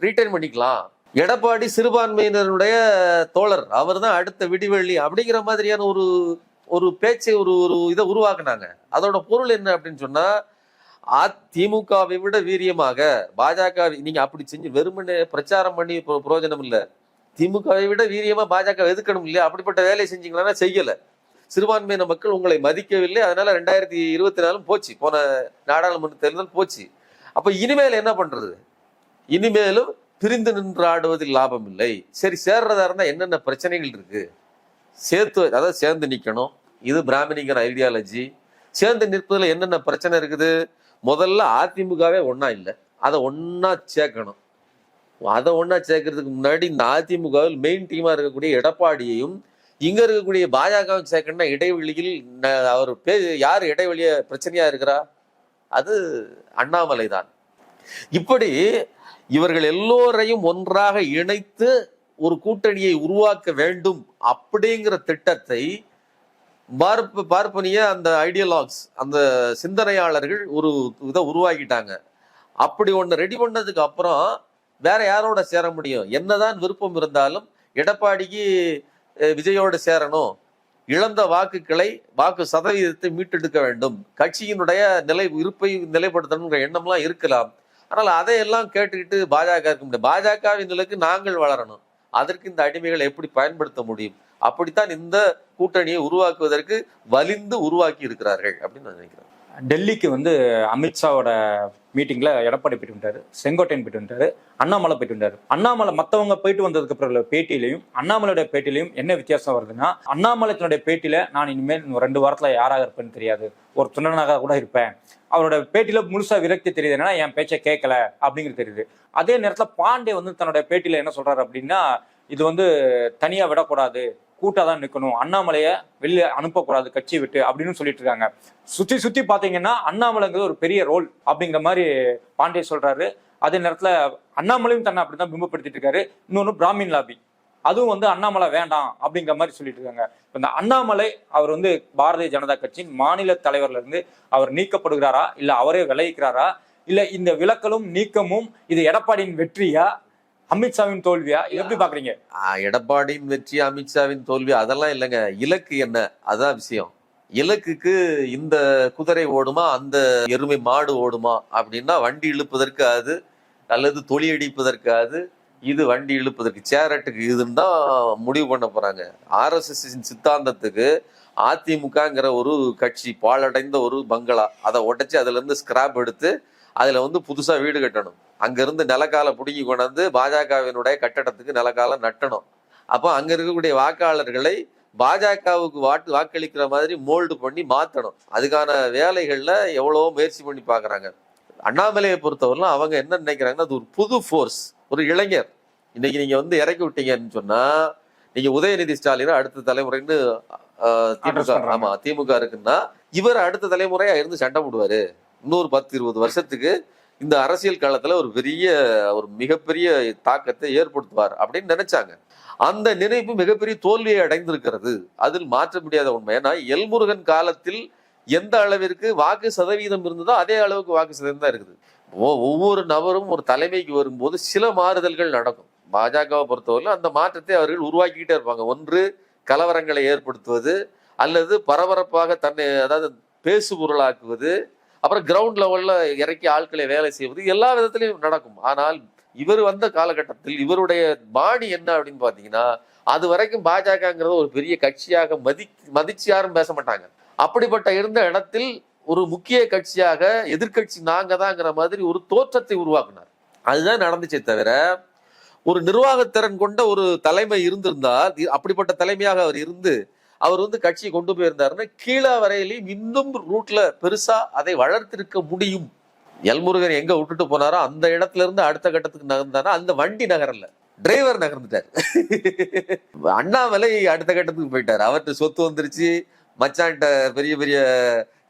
ரீட்டைன் பண்ணிக்கலாம். எடப்பாடி சிறுபான்மையினருடைய தோழர் அவர் தான் அடுத்த விடிவெள்ளி அப்படிங்கிற மாதிரியான ஒரு ஒரு பேச்சை ஒரு ஒரு இதை உருவாக்குனாங்க. அதோட பொருள் என்ன அப்படின்னு சொன்னா அதிமுகவை விட வீரியமாக பாஜக நீங்க அப்படி செஞ்சு வெறுமனே பிரச்சாரம் பண்ணி பிரயோஜனம் இல்லை. திமுகவை விட வீரியமா பாஜக எதுக்கணும் இல்லையா? அப்படிப்பட்ட வேலையை செஞ்சீங்கன்னா செய்யல. சிறுபான்மையின மக்கள் உங்களை மதிக்கவில்லை. அதனால ரெண்டாயிரத்தி இருபத்தி நாலும் போச்சு. போன நாடாளுமன்ற தேர்தல் போச்சு. அப்ப இனிமேல் என்ன பண்றது? இனிமேலும் பிரிந்து நின்று ஆடுவதில் லாபம் இல்லை. சரி சேர்றதா இருந்தா என்னென்ன பிரச்சனைகள் இருக்கு? சேர்த்து அதாவது சேர்ந்து நிக்கணும். இது பிராமணிங்கிற ஐடியாலஜி. சேர்ந்து நிற்பதில் என்னென்ன பிரச்சனை இருக்குது? முதல்ல அதிமுகவே ஒன்றா இல்லை. அதை ஒன்றா சேர்க்கணும். அதை ஒன்றா சேர்க்கறதுக்கு முன்னாடி இந்த அதிமுகவில் மெயின் டீமாக இருக்கக்கூடிய எடப்பாடியையும் இங்கே இருக்கக்கூடிய பாஜகவும் சேர்க்கணும்னா இடைவெளியில் அவர் பே யார் இடைவெளியை பிரச்சனையாக இருக்கிறா? அது அண்ணாமலை தான் இப்படி இவர்கள் எல்லோரையும் ஒன்றாக இணைத்து ஒரு கூட்டணியை உருவாக்க வேண்டும் அப்படிங்கிற திட்டத்தை பார்ப்பு பார்ப்பனிய அந்த ஐடியலாக்ஸ் அந்த சிந்தனையாளர்கள் ஒரு இதை உருவாக்கிட்டாங்க. அப்படி ஒன்று ரெடி பண்ணதுக்கு அப்புறம் வேற யாரோட சேர முடியும்? என்னதான் விருப்பம் இருந்தாலும் எடப்பாடிக்கு விஜயோடு சேரணும். இழந்த வாக்குகளை வாக்கு சதவீதத்தை மீட்டெடுக்க வேண்டும். கட்சியினுடைய நிலை இருப்பை நிலைப்படுத்தணுங்கிற எண்ணம்லாம் இருக்கலாம். ஆனால் அதையெல்லாம் கேட்டுக்கிட்டு பாஜக இருக்க முடியாது பாஜகவின் நிலைக்கு நாங்கள் வளரணும். அதற்கு இந்த அடிமைகளை எப்படி பயன்படுத்த முடியும்? அப்படித்தான் இந்த கூட்டணியை உருவாக்குவதற்கு வலிந்து உருவாக்கி இருக்கிறார்கள் அப்படின்னு நான் நினைக்கிறேன். டெல்லிக்கு வந்து அமித்ஷாவோட மீட்டிங்கில் எடப்பாடி போயிட்டு வந்தார் செங்கோட்டையன் போயிட்டு வந்தார் அண்ணாமலை போயிட்டு வந்தார். அண்ணாமலை மற்றவங்க போயிட்டு வந்ததுக்கு அப்புறம் பேட்டியிலையும் அண்ணாமலையோட பேட்டிலையும் என்ன வித்தியாசம் வருதுன்னா அண்ணாமலை தன்னுடைய நான் இனிமேல் ரெண்டு வாரத்தில் யாராக இருப்பேன்னு தெரியாது. ஒரு துணனாக கூட இருப்பேன். அவரோட பேட்டியில் முழுசா விரக்தி தெரியுது. என்னன்னா என் பேச்சை கேட்கல அப்படிங்கிறது தெரியுது. அதே நேரத்தில் பாண்டே வந்து தன்னோட பேட்டியில் என்ன சொல்கிறாரு அப்படின்னா இது வந்து தனியாக விடக்கூடாது. கூட்டா தான் நிற்கணும் அண்ணாமலையை வெளியே அனுப்பக்கூடாது கட்சி விட்டு அப்படின்னு சொல்லிட்டு இருக்காங்க. சுத்தி சுத்தி பாத்தீங்கன்னா அண்ணாமலைங்கிறது ஒரு பெரிய ரோல் அப்படிங்கிற மாதிரி பாண்டே சொல்றாரு. அதே நேரத்துல அண்ணாமலையும் தன்னை அப்படிதான் பிம்பப்படுத்திட்டு இருக்காரு. இன்னொன்னு பிராமின் லாபி அதுவும் வந்து அண்ணாமலை வேண்டாம் அப்படிங்கிற மாதிரி சொல்லிட்டு இருக்காங்க. இந்த அண்ணாமலை அவர் வந்து பாரதிய ஜனதா கட்சியின் மாநில தலைவர்ல இருந்து அவர் நீக்கப்படுகிறாரா? இல்ல அவரே விளைவிக்கிறாரா? இல்ல இந்த விலக்கலும் நீக்கமும் இது எடப்பாடியின் வெற்றியா? அமித்ஷாவின் தோல்வியா? எப்படி பாக்குறீங்க? எடப்பாடியின் வெற்றி அமித்ஷாவின் தோல்வி அதெல்லாம் இல்லைங்க. இலக்கு என்ன? அதான் விஷயம். இலக்குக்கு இந்த குதிரை ஓடுமா அந்த எருமை மாடு ஓடுமா அப்படின்னா வண்டி இழுப்பதற்கு அது அல்லது தொழி அடிப்பதற்கு அது இது வண்டி இழுப்பதற்கு. சேரட்டுக்கு இதுன்னு தான் முடிவு பண்ண போறாங்க. ஆர்எஸ்எஸ் சித்தாந்தத்துக்கு அதிமுகங்கிற ஒரு கட்சி பாழடைந்த ஒரு பங்களா அதை உடைச்சு அதுல இருந்து ஸ்கிராப் எடுத்து அதுல வந்து புதுசா வீடு கட்டணும். அங்கிருந்து நிலக்கால பிடுங்கி கொண்டாந்து பாஜகவினுடைய கட்டடத்துக்கு நிலக்கால நட்டணும். அப்போ அங்க இருக்கக்கூடிய வாக்காளர்களை பாஜகவுக்கு வாட்டு வாக்களிக்கிற மாதிரி மோல்டு பண்ணி மாத்தணும். அதுக்கான வேலைகள்ல எவ்வளவோ முயற்சி பண்ணி பாக்குறாங்க. அண்ணாமலையை பொறுத்தவரையிலும் அவங்க என்ன நினைக்கிறாங்கன்னா அது ஒரு புது ஃபோர்ஸ் ஒரு இளைஞர். இன்னைக்கு நீங்க வந்து இறக்கி விட்டீங்கன்னு சொன்னா நீங்க உதயநிதி ஸ்டாலின் அடுத்த தலைமுறைன்னு திமுக பண்றாங்க. ஆமா திமுக இருக்குன்னா இவர் அடுத்த தலைமுறையா இருந்து சண்டை போடுவாரு. இன்னொரு பத்து இருபது வருஷத்துக்கு இந்த அரசியல் காலத்தில் ஒரு பெரிய ஒரு மிகப்பெரிய தாக்கத்தை ஏற்படுத்துவார் அப்படின்னு நினைச்சாங்க. அந்த நினைப்பு மிகப்பெரிய தோல்வியை அடைந்திருக்கிறது. அதில் மாற்ற முடியாத உண்மை. ஏன்னா எல்முருகன் காலத்தில் எந்த அளவிற்கு வாக்கு சதவீதம் இருந்ததோ அதே அளவுக்கு வாக்கு சதவீதம் தான் இருக்குது. ஒவ்வொரு நபரும் ஒரு தலைமைக்கு வரும்போது சில மாறுதல்கள் நடக்கும். பாஜகவை பொறுத்தவரை அந்த மாற்றத்தை அவர்கள் உருவாக்கிக்கிட்டே இருப்பாங்க. ஒன்று கலவரங்களை ஏற்படுத்துவது அல்லது பரபரப்பாக தன்னை அதாவது பேசு பொருளாக்குவது அப்புறம் கிரவுண்ட் லெவல்ல இறக்கி ஆட்களை வேலை செய்வது எல்லா விதத்திலையும் நடக்கும். ஆனால் இவர் வந்த காலகட்டத்தில் இவருடைய பாணி என்ன அப்படின்னு பார்த்தீங்கன்னா அது வரைக்கும் பாஜகங்கிறத ஒரு பெரிய கட்சியாக மதி மதிச்சு யாரும் பேச மாட்டாங்க. அப்படிப்பட்ட இருந்த இடத்தில் ஒரு முக்கிய கட்சியாக எதிர்க்கட்சி நாங்க தாங்கிற மாதிரி ஒரு தோற்றத்தை உருவாக்குனார். அதுதான் நடந்துச்சே தவிர ஒரு நிர்வாகத்திறன் கொண்ட ஒரு தலைமை இருந்திருந்தால் அப்படிப்பட்ட தலைமையாக அவர் இருந்து அவர் வந்து கட்சியை கொண்டு போயிருந்தாருன்னா கீழே வரையிலையும் இன்னும் ரூட்ல பெருசா அதை வளர்த்திருக்க முடியும். எல்முருகன் எங்க விட்டுட்டு போனாரோ அந்த இடத்துல இருந்து அடுத்த கட்டத்துக்கு நகர்ந்தாரா அந்த வண்டி நகரல. டிரைவர் நகர்ந்துட்டார். அண்ணாமலை அடுத்த கட்டத்துக்கு போயிட்டார். அவர்கிட்ட சொத்து வந்துருச்சு. மச்சான்ட்ட பெரிய பெரிய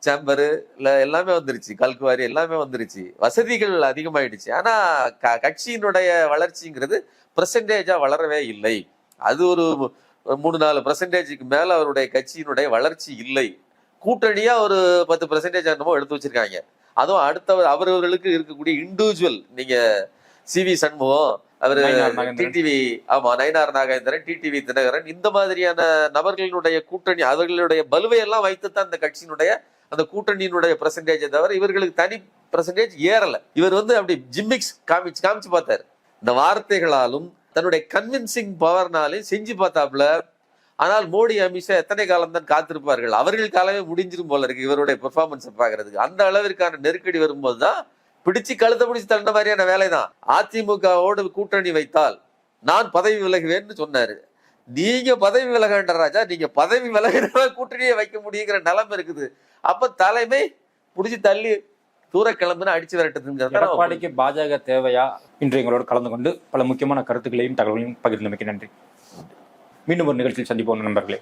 சேம்பரு இல்லை எல்லாமே வந்துருச்சு. கல்குவாரி எல்லாமே வந்துருச்சு. வசதிகள் அதிகமாயிடுச்சு. ஆனா க- கட்சியினுடைய வளர்ச்சிங்கிறது பெர்சன்டேஜா வளரவே இல்லை. அது ஒரு மூணு நாலு பெர்சன்டேஜுக்கு மேல அவருடைய கட்சியினுடைய வளர்ச்சி இல்லை. கூட்டணியா ஒரு பத்து பெர்சன்டேஜ் என்னமோ எடுத்து வச்சிருக்காங்க. அதுவும் அடுத்த அவரவர்களுக்கு இருக்கக்கூடிய இண்டிவிஜுவல் நீங்க சி வி சண்முகம் அவரு. டிடிவி ஆமா நயனார் நாகேந்திரன் டிடிவி தினகரன் இந்த மாதிரியான நபர்களினுடைய கூட்டணி அவர்களுடைய பலுவை எல்லாம் வைத்துத்தான் இந்த கட்சியினுடைய அந்த கூட்டணியினுடைய பெர்சன்டேஜை தவிர இவர்களுக்கு தனி பெர்சன்டேஜ் ஏறல. இவர் வந்து அப்படி ஜிம்மிக்ஸ் காமிச்சு காமிச்சு பார்த்தாரு. இந்த வார்த்தைகளாலும் தன்னுடைய கன்வின்சிங் பவர்னாலே செஞ்சு பார்த்தாப்புல. ஆனால் மோடி அமித்ஷா எத்தனை காலம் தான் காத்திருப்பார்கள்? அவர்கள் காலமே முடிஞ்சிரும் போல இருக்கு இவருடைய பெர்ஃபார்மன்ஸை பார்க்கறதுக்கு. அந்த அளவிற்கான நெருக்கடி வரும்போது தான் பிடிச்சு கழுத்தை பிடிச்சு தள்ள மாதிரியான வேலைதான். அதிமுகவோடு கூட்டணி வைத்தால் நான் பதவி விலகுவேன்னு சொன்னாரு. நீங்க பதவி விலகன்ற ராஜா நீங்க பதவி விலகினா கூட்டணியை வைக்க முடியுங்கிற நிலைமை இருக்குது. அப்ப தலைமை பிடிச்சி தள்ளி தூர கிளம்புன்னு அடிச்சு விரட்டுதுங்கிறத எடப்பாடிக்கு பாஜக தேவையா? இன்று எங்களோடு கலந்து கொண்டு பல முக்கியமான கருத்துக்களையும் தகவலையும் பகிர்ந்தமைக்கு நன்றி. மீண்டும் ஒரு நிகழ்ச்சியில் சந்திப்போம் நண்பர்களே.